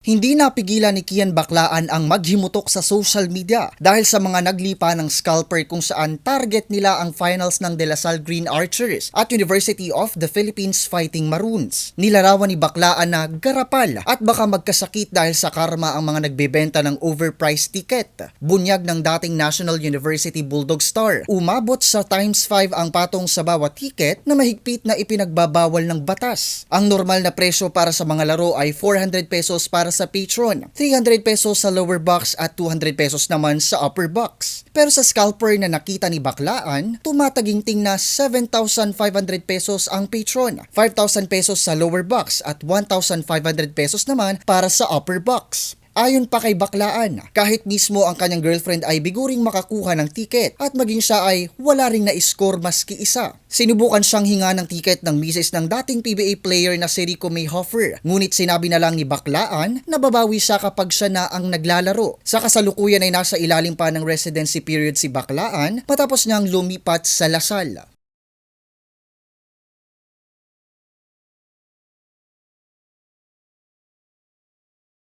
Hindi napigilan ni Kian Baklaan ang maghimutok sa social media dahil sa mga naglipa ng scalper kung saan target nila ang finals ng De La Salle Green Archers at University of the Philippines Fighting Maroons. Nilarawan ni Baklaan na garapal at baka magkasakit dahil sa karma ang mga nagbebenta ng overpriced ticket. Bunyag ng dating National University Bulldog Star. Umabot sa times 5 ang patong sa bawat ticket na mahigpit na ipinagbabawal ng batas. Ang normal na presyo para sa mga laro ay 400 pesos para sa patron, 300 pesos sa lower box at 200 pesos naman sa upper box. Pero sa scalper na nakita ni Baklaan, tumataginting na 7,500 pesos ang patron, 5,000 pesos sa lower box at 1,500 pesos naman para sa upper box. Ayon pa kay Baklaan, kahit mismo ang kanyang girlfriend ay biguring makakuha ng tiket at maging siya ay wala ring na-score maski isa. Sinubukan siyang hinga ng tiket ng misis ng dating PBA player na si Rico Mayhofer, ngunit sinabi na lang ni Baklaan na babawi siya kapag siya na ang naglalaro. Sa kasalukuyan ay nasa ilalim pa ng residency period si Baklaan matapos niyang lumipat sa Lasal.